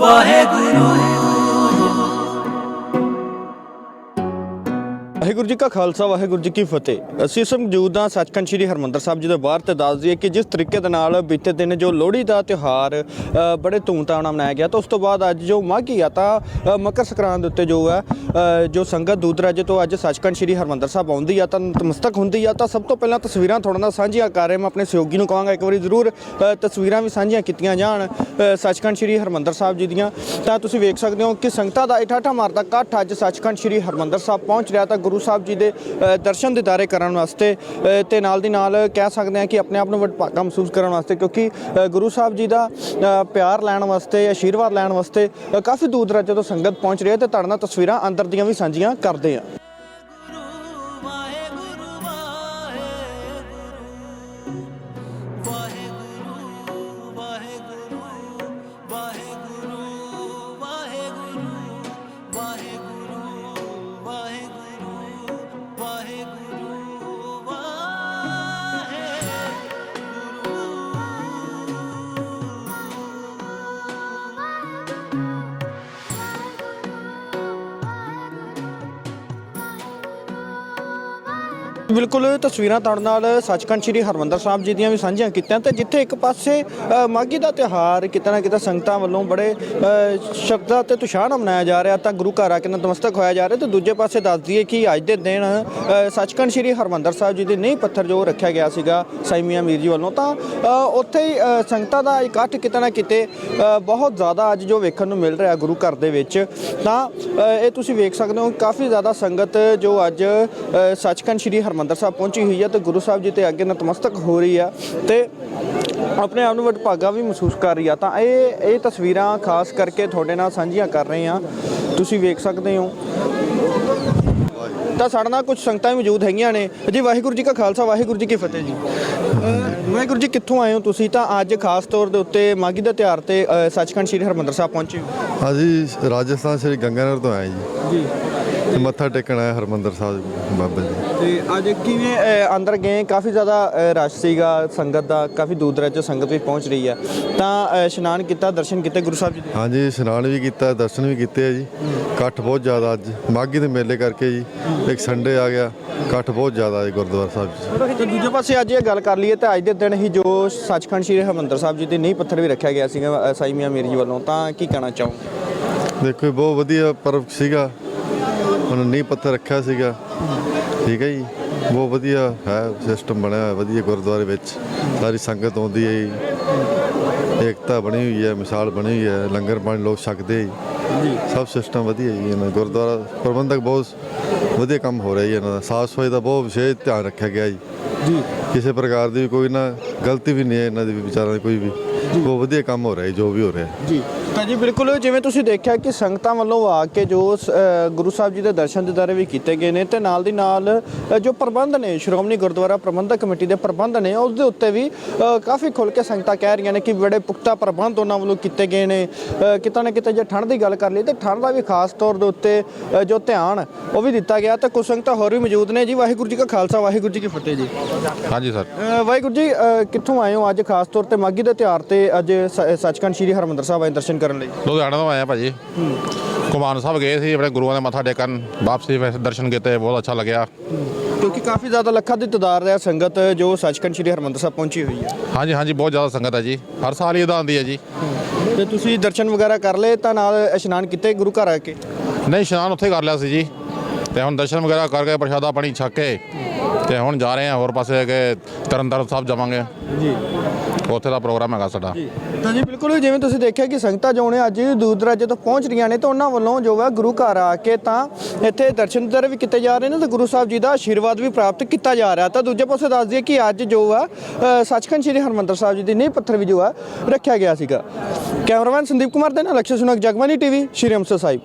ਵਾਹਿਗੁਰੂ। ਵਾਹਿਗੁਰੂ ਜੀ ਕਾ ਖਾਲਸਾ ਵਾਹਿਗੁਰੂ ਜੀ ਕੀ ਫਤਿਹ। ਅਸੀਂ ਇਸ ਮੌਜੂਦ ਹਾਂ ਸੱਚਖੰਡ ਸ੍ਰੀ ਹਰਮੰਦਰ ਸਾਹਿਬ ਜੀ ਦੇ ਬਾਹਰ ਤੇ ਦੱਸ ਦਈਏ ਕਿ ਜਿਸ ਤਰੀਕੇ ਦੇ ਨਾਲ ਬੀਤੇ ਦਿਨ ਜੋ ਲੋਹੜੀ ਦਾ ਤਿਉਹਾਰ ਅ, ਬੜੇ ਧੂਮਧਾਮ ਨਾਲ ਮਨਾਇਆ ਗਿਆ ਤਾਂ ਉਸ ਤੋਂ ਬਾਅਦ ਅੱਜ ਜੋ ਮਾਘੀ ਆ ਤਾਂ ਮਕਰ ਸੰਕਰਾਂਤ ਦੇ ਉੱਤੇ ਜੋ ਹੈ ਜੋ ਸੰਗਤ ਦੂਦਰਾਜੇ ਤੋਂ ਅੱਜ ਸੱਚਖੰਡ ਸ੍ਰੀ ਹਰਮੰਦਰ ਸਾਹਿਬ ਆਉਂਦੀ ਆ ਤਾਂ ਨਤਮਸਤਕ ਹੁੰਦੀ ਆ ਤਾਂ ਸਭ ਤੋਂ ਪਹਿਲਾਂ ਤਸਵੀਰਾਂ ਤੁਹਾਡੇ ਨਾਲ ਸਾਂਝੀਆਂ ਕਰ ਰਹੇ ਮੈਂ ਆਪਣੇ ਸਹਿਯੋਗੀ ਨੂੰ ਕਹਾਂਗਾ ਇੱਕ ਵਾਰੀ ਜ਼ਰੂਰ ਤਸਵੀਰਾਂ ਵੀ ਸਾਂਝੀਆਂ ਕੀਤੀਆਂ ਜਾਣ ਸੱਚਖੰਡ ਸ੍ਰੀ ਹਰਮੰਦਰ ਸਾਹਿਬ ਜੀ ਦੀਆਂ। ਤਾਂ ਤੁਸੀਂ ਵੇਖ ਸਕਦੇ ਹੋ ਕਿ ਸੰਗਤਾਂ ਦਾ ਇਠਾਠਾ ਮਾਰਦਾ ਇਕੱਠ ਅੱਜ ਸੱਚਖੰਡ ਸ੍ਰੀ ਹਰਮੰਦਰ ਸਾਹਿਬ ਪਹੁੰਚ ਰਿਹਾ ਤਾਂ ਗੁਰੂ ਸਾਹਿਬ ਜੀ ਦੇ ਅ, ਦਰਸ਼ਨ ਦਿਦਾਰੇ ਕਰਨ ਵਾਸਤੇ ਅ, ਤੇ ਨਾਲ ਦੀ ਨਾਲ ਕਹਿ ਸਕਦੇ ਹਾਂ ਕਿ ਆਪਣੇ ਆਪ ਨੂੰ ਵਡਭਾਗਾ ਮਹਿਸੂਸ ਕਰਨ ਵਾਸਤੇ ਕਿਉਂਕਿ ਗੁਰੂ ਸਾਹਿਬ ਜੀ ਦਾ ਪਿਆਰ ਲੈਣ ਵਾਸਤੇ ਆਸ਼ੀਰਵਾਦ ਲੈਣ ਵਾਸਤੇ ਕਾਫੀ ਦੂਰ ਦਰਾਜੇ ਤੋਂ ਸੰਗਤ ਪਹੁੰਚ ਰਹੀ ਹੈ ਤੇ ਤੁਹਾਡੇ ਨਾਲ ਤਸਵੀਰਾਂ ਅੰਦਰ ਦੀਆਂ ਵੀ ਸਾਂਝੀਆਂ ਕਰਦੇ ਆ ਬਿਲਕੁਲ ਤਸਵੀਰਾਂ ਤੁਹਾਡੇ ਨਾਲ ਸੱਚਖੰਡ ਸ੍ਰੀ ਹਰਮੰਦਰ ਸਾਹਿਬ ਜੀ ਦੀਆਂ ਵੀ ਸਾਂਝੀਆਂ ਕੀਤੀਆਂ ਤੇ ਜਿੱਥੇ ਇੱਕ ਪਾਸੇ ਅ, ਮਾਘੀ ਦਾ ਤਿਉਹਾਰ ਕਿਤੇ ਨਾ ਕਿਤੇ ਸੰਗਤਾਂ ਵੱਲੋਂ ਬੜੇ ਅ, ਸ਼ਰਧਾ ਤੇ ਤੁਸ਼ਾਹ ਨਾਲ ਮਨਾਇਆ ਜਾ ਰਿਹਾ ਤਾਂ ਗੁਰੂ ਘਰ ਆ ਕੇ ਨਤਮਸਤਕ ਹੋਇਆ ਜਾ ਰਿਹਾ ਤੇ ਦੂਜੇ ਪਾਸੇ ਦੱਸ ਦਈਏ ਕਿ ਅੱਜ ਦੇ ਦਿਨ ਸੱਚਖੰਡ ਸ੍ਰੀ ਹਰਮੰਦਰ ਸਾਹਿਬ ਜੀ ਦੇ ਨੀਂਹ ਪੱਥਰ ਜੋ ਰੱਖਿਆ ਗਿਆ ਸੀਗਾ ਸਾਈਮੀਆਂ ਮੀਰ ਜੀ ਵੱਲੋਂ ਤਾਂ ਉੱਥੇ ਹੀ ਸੰਗਤਾਂ ਦਾ ਇਕੱਠ ਕਿਤੇ ਨਾ ਕਿਤੇ ਬਹੁਤ ਜ਼ਿਆਦਾ ਅੱਜ ਜੋ ਵੇਖਣ ਨੂੰ ਮਿਲ ਰਿਹਾ ਗੁਰੂ ਘਰ ਦੇ ਵਿੱਚ ਤਾਂ ਇਹ ਤੁਸੀਂ ਵੇਖ ਸਕਦੇ ਹੋ ਕਾਫੀ ਜ਼ਿਆਦਾ ਸੰਗਤ ਜੋ ਅੱਜ ਸੱਚਖੰਡ ਸ੍ਰੀ ਹਰਮੰਦਰ ਸਾਹਿਬ ਪਹੁੰਚੀ ਹੋਈ ਹੈ ਤੇ ਗੁਰੂ ਸਾਹਿਬ ਜੀ ਤੇ ਅੱਗੇ ਨਤਮਸਤਕ ਹੋ ਰਹੀ ਆ ਤੇ ਆਪਣੇ ਆਪ ਨੂੰ ਵਡਭਾਗਾ ਵੀ ਮਹਿਸੂਸ ਕਰ ਰਹੀ ਆ। ਤਾਂ ਇਹ ਇਹ ਤਸਵੀਰਾਂ ਖਾਸ ਕਰਕੇ ਤੁਹਾਡੇ ਨਾਲ ਸਾਂਝੀਆਂ ਕਰ ਰਹੇ ਆ ਤੁਸੀਂ ਵੇਖ ਸਕਦੇ ਹੋ। ਤਾਂ ਸਾਡੇ ਨਾਲ ਕੁਝ ਸੰਗਤਾਂ ਵੀ ਮੌਜੂਦ ਹੈਗੀਆਂ ਨੇ। ਜੀ ਵਾਹਿਗੁਰੂ ਜੀ ਕਾ ਖਾਲਸਾ ਵਾਹਿਗੁਰੂ ਜੀ ਕੀ ਫਤਿਹ ਜੀ। ਵਾਹਿਗੁਰੂ ਜੀ ਕਿੱਥੋਂ ਆਏ ਹੋ ਤੁਸੀਂ? ਤਾਂ ਅੱਜ ਖਾਸ ਤੌਰ ਦੇ ਉੱਤੇ ਮਾਘੀ ਦਾ ਤਿਉਹਾਰ ਤੇ ਸੱਚਖੰਡ ਸ੍ਰੀ ਹਰਮੰਦਰ ਸਾਹਿਬ ਪਹੁੰਚੇ ਹੋ। ਅਸੀਂ ਰਾਜਸਥਾਨ ਸ੍ਰੀ ਗੰਗਾਨਗਰ ਤੋਂ ਆਏ ਜੀ। ਜੀ। ਮੱਥਾ ਟੇਕਣ ਆਏ ਹਰਮੰਦਰ ਸਾਹਿਬ ਬਾਬਾ ਜੀ। ਤੇ ਅੱਜ ਕਿਵੇਂ ਅੰਦਰ ਗਏ ਕਾਫੀ ਜ਼ਿਆਦਾ ਰਸ਼ ਸੀਗਾ ਸੰਗਤ ਦਾ ਕਾਫੀ ਦੂਰ ਦਰਾਜੇ ਸੰਗਤ ਵੀ ਪਹੁੰਚ ਰਹੀ ਆ। ਤਾਂ ਇਸ਼ਨਾਨ ਕੀਤਾ ਦਰਸ਼ਨ ਕੀਤੇ ਗੁਰੂ ਸਾਹਿਬ ਜੀ ਦੇ? ਹਾਂਜੀ ਇਸ਼ਨਾਨ ਵੀ ਕੀਤਾ ਦਰਸ਼ਨ ਵੀ ਕੀਤੇ ਆ ਜੀ। ਇਕੱਠ ਬਹੁਤ ਜ਼ਿਆਦਾ ਅੱਜ। ਮਾਘੀ ਦੇ ਮੇਲੇ ਕਰਕੇ ਜੀ ਇੱਕ ਸੰਡੇ ਆ ਗਿਆ ਇਕੱਠ ਬਹੁਤ ਜ਼ਿਆਦਾ ਹੈ ਗੁਰਦੁਆਰਾ ਸਾਹਿਬ 'ਚ ਤੇ ਦੂਜੇ ਪਾਸੇ ਅੱਜ ਇਹ ਗੱਲ ਕਰ ਲਈਏ ਤਾਂ ਅੱਜ ਦੇ ਦਿਨ ਹੀ ਜੋ ਸੱਚਖੰਡ ਸ੍ਰੀ ਹਰਮੰਦਰ ਸਾਹਿਬ ਜੀ ਦੇ ਨੀਂਹ ਪੱਥਰ ਵੀ ਰੱਖਿਆ ਗਿਆ ਸੀਗਾ ਅਹ, ਸਾਈ ਮੀਆਂ ਮੀਰ ਜੀ ਵੱਲੋਂ। ਤਾਂ ਕੀ ਕਹਿਣਾ ਚਾਹੋਗੇ? ਦੇਖੋ ਇਹ ਬਹੁਤ ਵਧੀਆ ਪਰਵ ਸੀਗਾ। ਉਹਨਾਂ ਨੀਂਹ ਪੱਥਰ ਰੱਖਿਆ ਸੀਗਾ। ਠੀਕ ਹੈ ਜੀ। ਬਹੁਤ ਵਧੀਆ ਹੈ ਸਿਸਟਮ ਬਣਿਆ ਹੋਇਆ ਵਧੀਆ ਗੁਰਦੁਆਰੇ ਵਿੱਚ। ਸਾਰੀ ਸੰਗਤ ਆਉਂਦੀ ਹੈ ਜੀ। ਏਕਤਾ ਬਣੀ ਹੋਈ ਹੈ ਮਿਸਾਲ ਬਣੀ ਹੋਈ ਹੈ ਲੰਗਰ ਪਾਣੀ ਲੋਕ ਛਕਦੇ ਜੀ। ਸਭ ਸਿਸਟਮ ਵਧੀਆ ਜੀ ਇਹਨਾਂ। ਗੁਰਦੁਆਰਾ ਪ੍ਰਬੰਧਕ ਬਹੁਤ ਵਧੀਆ ਕੰਮ ਹੋ ਰਿਹਾ ਜੀ ਇਹਨਾਂ ਦਾ। ਸਾਫ਼ ਸਫ਼ਾਈ ਦਾ ਬਹੁਤ ਵਿਸ਼ੇਸ਼ ਧਿਆਨ ਰੱਖਿਆ ਗਿਆ ਜੀ। ਜੀ। ਕਿਸੇ ਪ੍ਰਕਾਰ ਦੀ ਕੋਈ ਨਾ ਗਲਤੀ ਵੀ ਨਹੀਂ ਹੈ ਇਹਨਾਂ ਦੀ ਵੀ ਵਿਚਾਰਾਂ ਦੀ ਕੋਈ ਵੀ। ਬਹੁਤ ਵਧੀਆ ਕੰਮ ਹੋ ਰਿਹਾ ਜੀ ਜੋ ਵੀ ਹੋ ਰਿਹਾ। ਜੀ। ਤਾਂ ਜੀ ਬਿਲਕੁਲ ਜਿਵੇਂ ਤੁਸੀਂ ਦੇਖਿਆ ਕਿ ਸੰਗਤਾਂ ਵੱਲੋਂ ਆ ਕੇ ਜੋ ਸ- ਅ, ਗੁਰੂ ਸਾਹਿਬ ਜੀ ਦੇ ਦਰਸ਼ਨ ਦਿਦਾਰੇ ਵੀ ਕੀਤੇ ਗਏ ਨੇ ਤੇ ਨਾਲ ਦੀ ਨਾਲ ਅ, ਜੋ ਪ੍ਰਬੰਧ ਨੇ ਸ਼੍ਰੋਮਣੀ ਗੁਰਦੁਆਰਾ ਪ੍ਰਬੰਧਕ ਕਮੇਟੀ ਦੇ ਪ੍ਰਬੰਧ ਨੇ ਉਸ ਦੇ ਉੱਤੇ ਵੀ ਅ, ਕਾਫੀ ਖੁੱਲ ਕੇ ਸੰਗਤਾਂ ਕਹਿ ਰਹੀਆਂ ਨੇ ਕਿ ਬੜੇ ਪੁਖਤਾ ਪ੍ਰਬੰਧ ਉਹਨਾਂ ਵੱਲੋਂ ਕੀਤੇ ਗਏ ਨੇ। ਅ, ਕਿਤੇ ਨਾ ਕਿਤੇ ਜੇ ਠੰਡ ਦੀ ਗੱਲ ਕਰ ਲਈ ਤੇ ਠੰਡ ਦਾ ਵੀ ਖਾਸ ਤੌਰ ਦੇ ਉੱਤੇ ਅ, ਜੋ ਧਿਆਨ ਉਹ ਵੀ ਦਿੱਤਾ ਗਿਆ ਤੇ ਕੁਝ ਸੰਗਤਾਂ ਹੋਰ ਵੀ ਮੌਜੂਦ ਨੇ। ਜੀ ਵਾਹਿਗੁਰੂ ਜੀ ਕਾ ਖਾਲਸਾ ਵਾਹਿਗੁਰੂ ਜੀ ਕੀ ਫਤਿਹ ਜੀ। ਹਾਂਜੀ ਸਰ। ਵਾਹਿਗੁਰੂ ਜੀ ਕਿੱਥੋਂ ਆਏ ਹੋ ਅੱਜ ਖਾਸ ਤੌਰ ਤੇ ਮਾਗੀ ਦੇ ਤਿਉਹਾਰ ਤੇ ਅੱਜ ਸੱਚਖੰਡ ਸ੍ਰੀ ਹਰਮੰਦਰ ਸਾਹਿਬ ਆਏ ਦਰਸ਼ਨ ਕਰਨ ਲਈ? ਲੁਧਿਆਣਾ ਤੋਂ ਆਏ ਆ ਭਾਜੀ। ਕੁਮਾਨ ਸਾਹਿਬ ਗਏ ਸੀ ਆਪਣੇ ਗੁਰੂਆਂ ਦੇ ਮੱਥਾ ਟੇਕਣ। ਵਾਪਸੀ ਵੈਸੇ ਦਰਸ਼ਨ ਕੀਤੇ ਬਹੁਤ ਅੱਛਾ ਲੱਗਿਆ। ਕਿਉਂਕਿ ਕਾਫੀ ਜ਼ਿਆਦਾ ਲੱਖਾਂ ਦੀ ਤਦਾਰ ਹੈ ਸੰਗਤ ਜੋ ਸੱਚਖੰਡ ਸ੍ਰੀ ਹਰਮੰਦਰ ਸਾਹਿਬ ਪਹੁੰਚੀ ਹੋਈ ਹੈ। ਹਾਂਜੀ ਹਾਂਜੀ ਬਹੁਤ ਜ਼ਿਆਦਾ ਸੰਗਤ ਹੈ ਜੀ। ਹਰ ਸਾਲ ਹੀ ਇਹਦਾ ਆਉਂਦੀ ਹੈ ਜੀ। ਤੇ ਤੁਸੀਂ ਦਰਸ਼ਨ ਵਗੈਰਾ ਕਰ ਲਏ ਤਾਂ ਨਾਲ ਇਸ਼ਨਾਨ ਕੀਤੇ ਗੁਰੂ ਘਰ ਆ ਕੇ? ਨਹੀਂ ਇਸ਼ਨਾਨ ਉੱਥੇ ਕਰ ਲਿਆ ਸੀ ਜੀ। ਤੇ ਹੁਣ ਦਰਸ਼ਨ ਵਗੈਰਾ ਕਰਕੇ ਪ੍ਰਸ਼ਾਦਾ ਪਾਣੀ ਛਕ ਕੇ ਤੇ ਹੁਣ ਜਾ ਰਹੇ ਹਾਂ ਹੋਰ ਪਾਸੇ ਕਿ ਤਰਨਤਾਰਨ ਸਾਹਿਬ ਜਾਵਾਂਗੇ। ਜੀ। ਉੱਥੇ ਦਾ ਪ੍ਰੋਗਰਾਮ ਹੈਗਾ ਸਾਡਾ। ਤਾਂ ਜੀ ਬਿਲਕੁਲ ਜਿਵੇਂ ਤੁਸੀਂ ਦੇਖਿਆ ਕਿ ਸੰਗਤਾਂ ਜੋ ਨੇ ਅੱਜ ਦੂਰ ਦਰਾਜੇ ਤੋਂ ਪਹੁੰਚ ਰਹੀਆਂ ਨੇ ਤਾਂ ਉਹਨਾਂ ਵੱਲੋਂ ਜੋ ਹੈ ਗੁਰੂ ਘਰ ਆ ਕੇ ਤਾਂ ਇੱਥੇ ਦਰਸ਼ਨ ਦਰ ਵੀ ਕੀਤੇ ਜਾ ਰਹੇ ਨੇ ਤੇ ਗੁਰੂ ਸਾਹਿਬ ਜੀ ਦਾ ਆਸ਼ੀਰਵਾਦ ਵੀ ਪ੍ਰਾਪਤ ਕੀਤਾ ਜਾ ਰਿਹਾ। ਤਾਂ ਦੂਜੇ ਪਾਸੇ ਦੱਸ ਦਈਏ ਕਿ ਅੱਜ ਜੋ ਆ ਸੱਚਖੰਡ ਸ੍ਰੀ ਹਰਮੰਦਰ ਸਾਹਿਬ ਜੀ ਦੀ ਨੀਂਹ ਪੱਥਰ ਵੀ ਜੋ ਆ ਰੱਖਿਆ ਗਿਆ ਸੀਗਾ। ਕੈਮਰਾਮੈਨ ਸੰਦੀਪ ਕੁਮਾਰ ਦੇ ਨਾਲ ਅਕਸ਼ੇ ਸੁਨਕ ਜਗਮਨੀ ਟੀਵੀ ਸ਼੍ਰੀ ਅੰਮ੍ਰਿਤਸਰ ਸਾਹਿਬ।